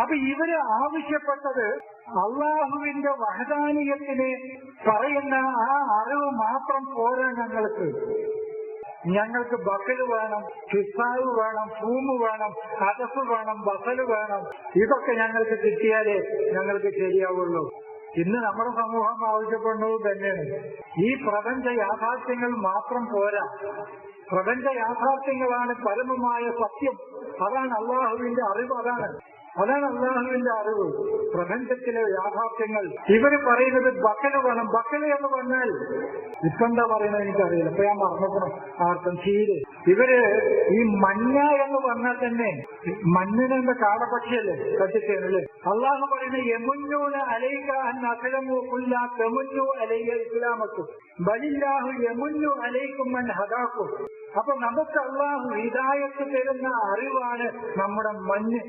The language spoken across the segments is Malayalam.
അപ്പൊ ഇവർ ആവശ്യപ്പെട്ടത് അള്ളാഹുവിന്റെ വഹദാനീയത്തിന് പറയുന്ന ആ അറിവ് മാത്രം പോരാ ഞങ്ങൾക്ക്. ഞങ്ങൾക്ക് ബക്കൽ വേണം കിസാവ് വേണം ഫൂമ് വേണം അടസ് വേണം ബസൽ വേണം. ഇതൊക്കെ ഞങ്ങൾക്ക് കിട്ടിയാലേ ഞങ്ങൾക്ക് ശരിയാവുള്ളൂ. ഇന്ന് നമ്മുടെ സമൂഹം ആവശ്യപ്പെടുന്നത് തന്നെയാണ് ഈ പ്രപഞ്ച യാഥാർത്ഥ്യങ്ങൾ മാത്രം പോരാ. പ്രപഞ്ച യാഥാർത്ഥ്യങ്ങളാണ് പരമമായ സത്യം. അതാണ് അള്ളാഹുവിന്റെ അറിവ് അതാണ്. അതാണ് അള്ളാഹുവിന്റെ അറിവ് പ്രപഞ്ചത്തിലെ യാഥാർത്ഥ്യങ്ങൾ. ഇവർ പറയുന്നത് ബക്കൽ വേണം ബക്കൽ എന്ന് പറഞ്ഞാൽ ഇപ്പൊ എന്താ പറയുന്നത് എനിക്കറിയില്ല. ഇപ്പൊ ഞാൻ മറന്നോക്കണം. ആർക്കും ചീര് ഇവർ ഈ മഞ്ഞ എന്ന് പറഞ്ഞാൽ തന്നെ മഞ്ഞിനെന്താ കാടപക്ഷിയല്ലേ കത്തിച്ചേനല്ലേ അള്ളാഹു പറയുന്നത് യമുന്നൂന അലൈക അസലമു അലൈക ഇസ്ലാമക്കും ബലില്ലാഹു യമുന്നു അലൈക്കും അപ്പൊ നമുക്ക് അള്ളാഹു ഹിദായത്ത് തരുന്ന അറിവാണ് നമ്മുടെ മഞ്ഞ്.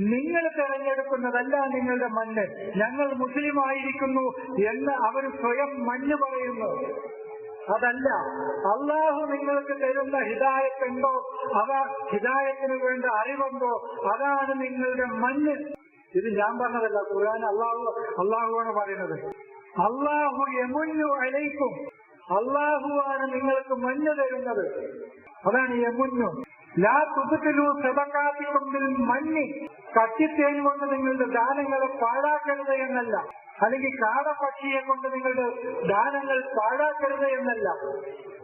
നിങ്ങൾ തെരഞ്ഞെടുക്കുന്നതല്ല നിങ്ങളുടെ മണ്ണ്. ഞങ്ങൾ മുസ്ലിം ആയിരിക്കുന്നു എന്ന് അവർ സ്വയം മണ്ണ് പറയുന്നു. അതല്ല അള്ളാഹു നിങ്ങൾക്ക് തരുന്ന ഹിതായത്തുണ്ടോ അവ ഹിതായത്തിന് വേണ്ട അറിവുണ്ടോ? അതാണ് നിങ്ങളുടെ മണ്ണ്. ഇത് ഞാൻ പറഞ്ഞതല്ല ഖുർആൻ അള്ളാഹു അള്ളാഹുവാണ് പറയുന്നത്. അള്ളാഹു യമുന്നു അലൈക്കും. അള്ളാഹുവാണ് നിങ്ങൾക്ക് മണ്ണ് തരുന്നത്. അതാണ് യമുന്നു. ലാ തുബത്തിലു സദക്കാത്തിക്കൊണ്ടിൽ മഞ്ഞ് കത്തിത്തേൻ കൊണ്ട് നിങ്ങളുടെ ദാനങ്ങളെ പാഴാക്കരുത് എന്നല്ല. അല്ലെങ്കിൽ കാടപ്പക്ഷിയെ കൊണ്ട് നിങ്ങളുടെ ദാനങ്ങൾ പാഴാക്കരുത് എന്നല്ല.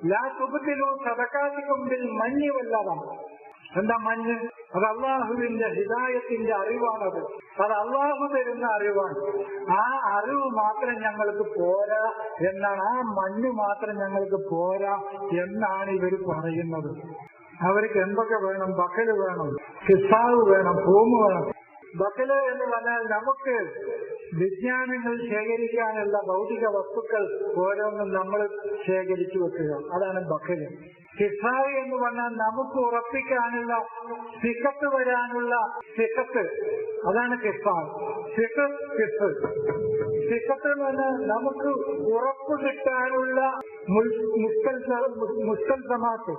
ലാ സുഖത്തിലോ സദക്കാത്തിക്കൊണ്ടിൽ മഞ്ഞ് വല്ലതാണ് എന്താ മഞ്ഞ്? അത് അള്ളാഹുവിന്റെ ഹിദായത്തിന്റെ അറിവാണത്. അത് അള്ളാഹു തരുന്ന അറിവാണ്. ആ അറിവ് മാത്രം ഞങ്ങൾക്ക് പോരാ എന്നാണ് ആ മഞ്ഞ് മാത്രം ഞങ്ങൾക്ക് പോരാ എന്നാണ് ഇവർ പറയുന്നത്. അവർക്ക് എന്തൊക്കെ വേണം? ബക്കൽ വേണം കിസാവ് വേണം ഭൂമി വേണം. ബക്കൽ എന്ന് പറഞ്ഞാൽ നമുക്ക് വിജ്ഞാനങ്ങൾ ശേഖരിക്കാനുള്ള ഭൗതിക വസ്തുക്കൾ ഓരോന്നും നമ്മൾ ശേഖരിച്ചു വെക്കുക. അതാണ് ബക്കൽ. കിസാവ് എന്ന് പറഞ്ഞാൽ നമുക്ക് ഉറപ്പിക്കാനുള്ള സിക്കത്ത് വരാനുള്ള സിക്കത്ത്. അതാണ് കിസാവ് സിക്കത്ത് കിസ് സിക്കത്ത് എന്ന് പറഞ്ഞാൽ നമുക്ക് ഉറപ്പ് കിട്ടാനുള്ള മുസ്തൽസമാത്ത്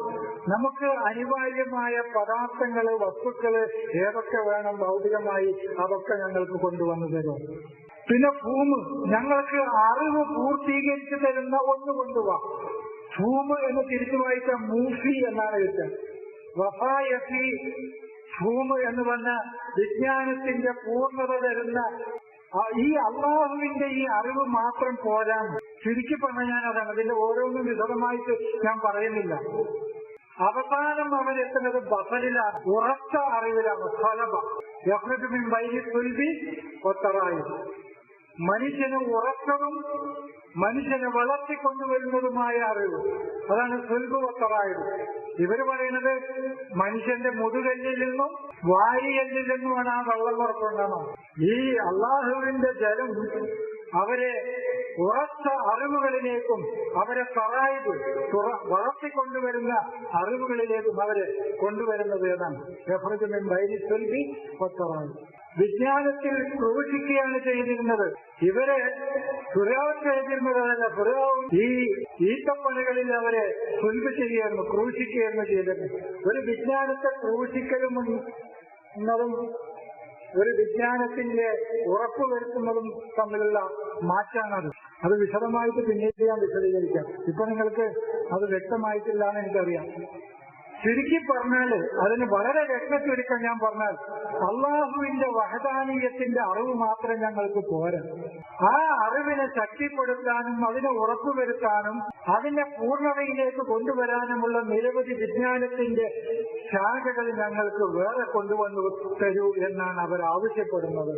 നമുക്ക് അനിവാര്യമായ പദാർത്ഥങ്ങൾ വസ്തുക്കൾ ഏതൊക്കെ വേണം ഭൗതികമായി അതൊക്കെ ഞങ്ങൾക്ക് കൊണ്ടുവന്നു തരും. പിന്നെ ഭൂമി. ഞങ്ങൾക്ക് അറിവ് പൂർത്തീകരിച്ചു തരുന്ന ഒന്ന് കൊണ്ടുപോവാം ഭൂമ് എന്ന് തിരിച്ചു വായിച്ച മൂഫി എന്നാണ് എഴുത്ത് വഫായഫി ഭൂമ് എന്ന് പറഞ്ഞ വിജ്ഞാനത്തിന്റെ പൂർണത തരുന്ന ഈ അള്ളാഹുവിന്റെ ഈ അറിവ് മാത്രം പോരാ. ചുരുക്കി പറഞ്ഞ ഞാൻ അതാണ് അതിന്റെ ഓരോന്നും വിശദമായിട്ട് ഞാൻ പറയുന്നില്ല. അവസാനം അവരെത്തുന്നത് ബസലിലാണ് ഉറച്ച അറിവിലാണ്. മനുഷ്യന് ഉറക്കവും മനുഷ്യനെ വളർത്തിക്കൊണ്ടുവരുന്നതുമായ അറിവ്. അതാണ് സുൽബുവത്തറായത് ഇവർ പറയുന്നത് മനുഷ്യന്റെ മുതുകല്ലിൽ നിന്നും വാരിയല്ലിൽ നിന്നുമാണ് ആ വെള്ളം പുറത്തുണ്ടാകുന്നത്. ഈ അള്ളാഹുവിന്റെ ജലം അവരെ ഉറച്ച അറിവുകളിലേക്കും അവരെ സറായത് വളർത്തിക്കൊണ്ടുവരുന്ന അറിവുകളിലേക്കും അവരെ കൊണ്ടുവരുന്നത് എന്നാണ്. എഫ്രജുമിൻ ബൈരി സ്വൽബി ഒത്തറായി വിജ്ഞാനത്തിൽ ക്രൂശിക്കുകയാണ് ചെയ്തിരുന്നത്. ഇവരെ ഫുരാവ് ചെയ്തിരുന്നതല്ല പുരാവും ഈ ഈത്തപ്പണികളിൽ അവരെ സുൽബ് ചെയ്യുകയായിരുന്നു ക്രൂശിക്കുകയായിരുന്നു ചെയ്തത് ഒരു വിജ്ഞാനത്തെ ക്രൂശിക്കലും എന്നതും ഒരു വിജ്ഞാനത്തിന്റെ ഉറപ്പ് വരുത്തുന്നതും തമ്മിലുള്ള മാറ്റാണത്. അത് വിശദമായിട്ട് പിന്നീട് ഞാൻ വിശദീകരിക്കാം. ഇപ്പൊ നിങ്ങൾക്ക് അത് വ്യക്തമായിട്ടില്ല എന്ന് എനിക്കറിയാം. ചുരുക്കി പറഞ്ഞാൽ അതിന് വളരെ വ്യക്തചുരുക്കം ഞാൻ പറഞ്ഞാൽ അള്ളാഹുവിന്റെ വഹദാനീയത്തിന്റെ അറിവ് മാത്രം ഞങ്ങൾക്ക് പോരാ. ആ അറിവിനെ ശക്തിപ്പെടുത്താനും അതിനെ ഉറപ്പുവരുത്താനും അതിനെ പൂർണതയിലേക്ക് കൊണ്ടുവരാനുമുള്ള നിരവധി വിജ്ഞാനത്തിന്റെ ശാഖകൾ ഞങ്ങൾക്ക് വേറെ കൊണ്ടുവന്നു തരൂ എന്നാണ് അവർ ആവശ്യപ്പെടുന്നത്.